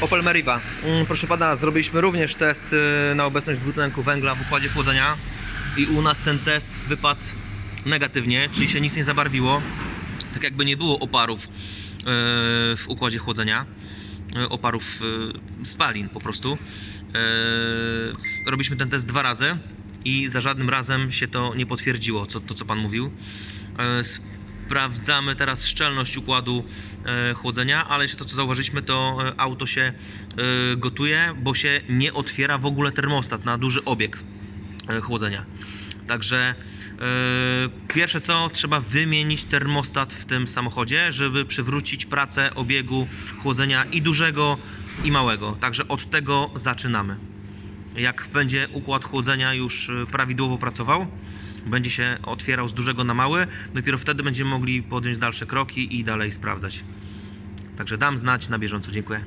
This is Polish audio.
Opel Meriva. Mm, Proszę pana, zrobiliśmy również test y, na obecność dwutlenku węgla w układzie chłodzenia i u nas ten test wypadł negatywnie, czyli się nic nie zabarwiło. Tak jakby nie było oparów y, w układzie chłodzenia, y, oparów spalin po prostu. Robiliśmy ten test dwa razy i za żadnym razem się to nie potwierdziło, co, to co pan mówił. Sprawdzamy teraz szczelność układu e, chłodzenia, ale jeśli to co zauważyliśmy, to e, auto się e, gotuje, bo się nie otwiera w ogóle termostat na duży obieg chłodzenia. Także pierwsze co, trzeba wymienić termostat w tym samochodzie, żeby przywrócić pracę obiegu chłodzenia i dużego, i małego. Także od tego zaczynamy. Jak będzie układ chłodzenia już e, prawidłowo pracował, będzie się otwierał z dużego na mały, dopiero wtedy będziemy mogli podjąć dalsze kroki i dalej sprawdzać. Także dam znać na bieżąco. Dziękuję.